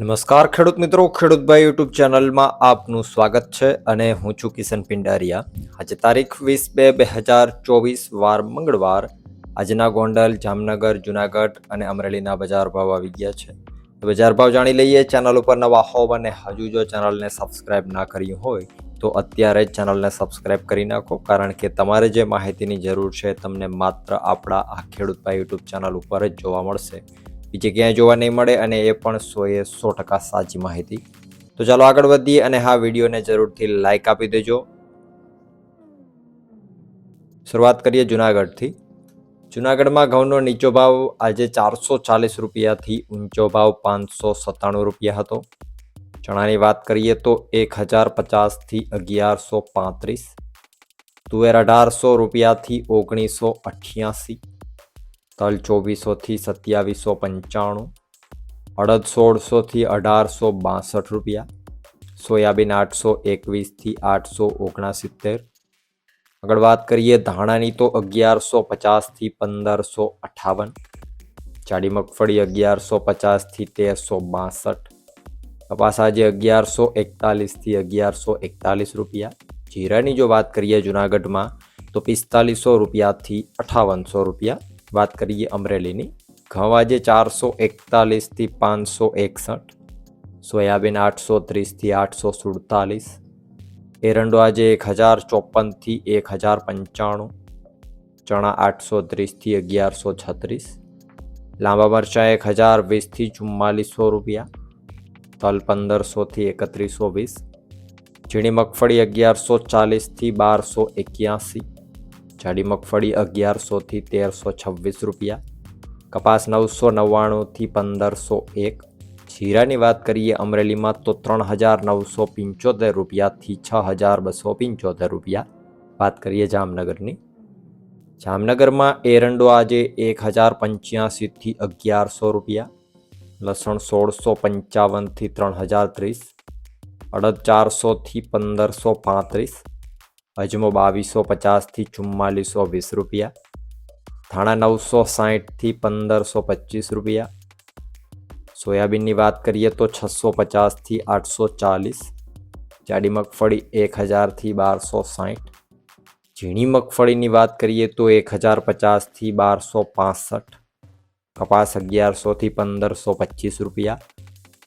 નમસ્કાર ખેડૂત મિત્રો ખેડૂતભાઈ યુટ્યુબ ચેનલમાં આપનું સ્વાગત છે અને હું છું કિશન પિંડારિયા. આજે તારીખ વીસ બે બે હજાર ચોવીસ, વાર મંગળવાર, આજના ગોંડલ, જામનગર, જુનાગઢ અને અમરેલીના બજાર ભાવ આવી ગયા છે. બજાર ભાવ જાણી લઈએ, ચેનલ ઉપર નવા હોવ અને હજુ જો ચેનલને સબસ્ક્રાઇબ ના કરી હોય, તો અત્યારે જ ચેનલને સબસ્ક્રાઇબ કરી નાખો, કારણ કે તમારે જે માહિતીની જરૂર છે તમને માત્ર આપણા આ ખેડૂતભાઈ યુટ્યુબ ચેનલ ઉપર જ જોવા મળશે. બીજે ક્યાંય જોવા નહીં મળે અને એ પણ સો એ સો ટકા સાચી માહિતી. તો ચાલો આગળ વધીએ અને હા, વિડીયોને જરૂરથી લાઇક આપી દેજો. શરૂઆત કરીએ જુનાગઢથી. જુનાગઢમાં ઘઉંનો નીચો ભાવ આજે ચારસો ચાલીસ રૂપિયાથી ઊંચો ભાવ પાંચસો સત્તાણું રૂપિયા હતો. ચણાની વાત કરીએ તો એક હજાર પચાસથી અગિયારસો પાંત્રીસ. તુવેર અઢારસો રૂપિયાથી ઓગણીસો અઠ્યાસી. તલ ચોવીસોથી સત્યાવીસો પંચાણું અડદ સોળસોથી અઢારસો બાસઠ રૂપિયા સોયાબીન આઠસો એકવીસથી આઠસો ઓગણસિત્તેર આગળ વાત કરીએ ધાણાની તો અગિયારસો પચાસથી પંદરસો અઠાવન જાડી મગફળી અગિયારસો પચાસથી તેરસો બાસઠ કપાસ આજે અગિયારસો એકતાલીસથી અગિયારસો એકતાલીસ રૂપિયા જીરાની જો વાત કરીએ જુનાગઢમાં તો પિસ્તાલીસો રૂપિયાથી અઠાવનસો રૂપિયા વાત કરીએ અમરેલીની. ઘઉં આજે ચારસો એકતાલીસથી પાંચસો એકસઠ, સોયાબીન આઠસો ત્રીસથી આઠસો સુડતાલીસ, એરંડો આજે એક હજાર ચોપનથી એક હજાર પંચાણું, ચણા આઠસો ત્રીસથી અગિયારસો છત્રીસ, લાંબા મરચાં એક હજાર વીસથી ચુમ્માલીસો રૂપિયા, તલ પંદરસોથી એકત્રીસો વીસ, ઝીણી મગફળી અગિયારસો ચાલીસથી બારસો એક્યાસી જાડી મગફળી અગિયારસોથી તેરસો છવ્વીસ રૂપિયા. કપાસ નવસો નવ્વાણુંથી પંદરસો એક. જીરાની વાત કરીએ અમરેલીમાં તો ત્રણ હજાર નવસો પંચોતેર રૂપિયાથી છ હજાર બસો પંચોતેર રૂપિયા. વાત કરીએ જામનગરની. જામનગરમાં એરંડો આજે એક હજાર પંચ્યાસીથી અગિયારસો રૂપિયા. લસણ સોળસો પંચાવનથી ત્રણ હજાર ત્રીસ. અડદ ચારસોથી પંદરસો પાંત્રીસ. અજમો બાવીસો પચાસથી ચુમ્માલીસો વીસ રૂપિયા. ધાણા નવસો સાહીઠથી પંદરસો પચીસ રૂપિયા. સોયાબીનની વાત કરીએ તો છસો પચાસથી આઠસો ચાલીસ. જાડી મગફળી એક હજારથી બારસો સાહીઠ. ઝીણી મગફળીની વાત કરીએ તો એક હજાર પચાસથી બારસો પાસઠ. કપાસ અગિયારસોથી પંદરસો પચીસ રૂપિયા.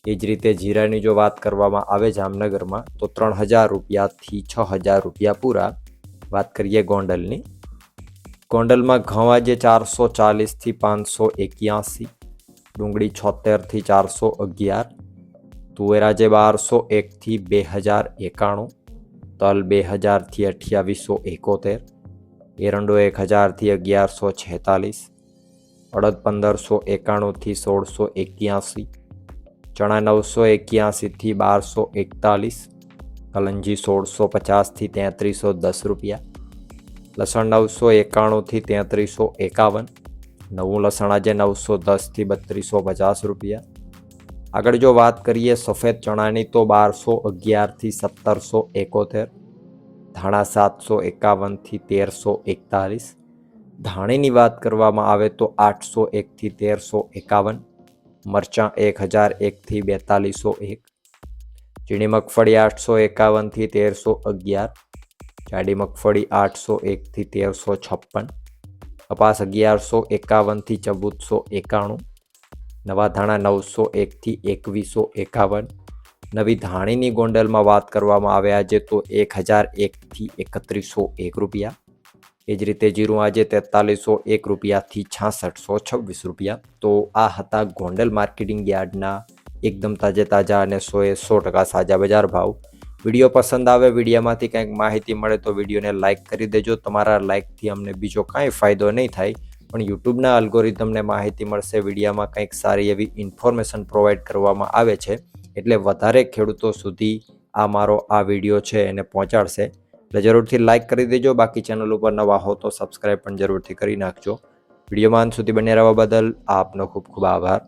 એ જ રીતે જીરાની જો વાત કરવામાં આવે જામનગરમાં, તો ત્રણ હજાર રૂપિયાથી છ હજાર રૂપિયા પૂરા. વાત કરીએ ગોંડલની. ગોંડલમાં ઘઉં આજે ચારસો ચાલીસથી પાંચસો એક્યાસી, ડુંગળી છોતેરથી ચારસો અગિયાર, તુવેર આજે બારસો એકથી બે હજાર એકાણું, તલ બે હજારથી અઠ્યાવીસો એકોતેર, એરંડો એક હજારથી અગિયારસો છેતાલીસ, અડદ પંદરસો એકાણુંથી સોળસો એક્યાસી ચણા નવસો એક્યાસીથી બારસો એકતાલીસ, કલંજી સોળસો પચાસથી તેત્રીસો દસ રૂપિયા, લસણ નવસો એકાણુંથી તેત્રીસો એકાવન, નવું લસણ આજે નવસો દસથી બત્રીસો પચાસ રૂપિયા. આગળ જો વાત કરીએ સફેદ ચણાની તો બારસો અગિયારથી સત્તરસો એકોતેર, ધાણા સાતસો એકાવનથી તેરસો એકતાલીસ. ધાણીની વાત કરવામાં આવે તો આઠસો એકથી તેરસો એકાવન મરચાં એક હજાર એકથી બેતાલીસો એક. ઝીણી મગફળી આઠસો એકાવનથી તેરસો અગિયાર. જાડી મગફળી આઠસો એકથી તેરસો છપ્પન. કપાસ અગિયારસો એકાવનથી ચૌદસો એકાણું. નવા ધાણા નવસો એકથી એકવીસો એકાવન. નવી ધાણીની ગોંડલમાં વાત કરવામાં આવે આજે તો એક હજાર એકથી એકત્રીસો એક રૂપિયા. એ જ રીતે જીરું આજે તેતાલીસો એક રૂપિયાથી છાસઠસો છવ્વીસ રૂપિયા. તો આ હતા ગોંડલ માર્કેટિંગ યાર્ડના એકદમ તાજે તાજા અને સોએ સો ટકા સાજા બજાર ભાવ. વીડિયો પસંદ આવે વિડીયોમાંથી કંઈક માહિતી મળે તો વિડીયોને લાઇક કરી દેજો. તમારા લાઇકથી અમને બીજો કાંઈ ફાયદો નહીં થાય, પણ યુટ્યુબના અલ્ગોરિધમને માહિતી મળશે. વિડીયામાં કંઈક સારી એવી ઇન્ફોર્મેશન પ્રોવાઈડ કરવામાં આવે છે, એટલે વધારે ખેડૂતો સુધી આ મારો આ વીડિયો છે એને પહોંચાડશે. એટલે જરૂરથી લાઇક કરી દેજો. બાકી ચેનલ ઉપર નવા હો તો સબસ્ક્રાઈબ પણ જરૂરથી કરી નાખજો. વિડીયોમાં સુધી બને રહેવા બદલ આપનો ખૂબ ખૂબ આભાર.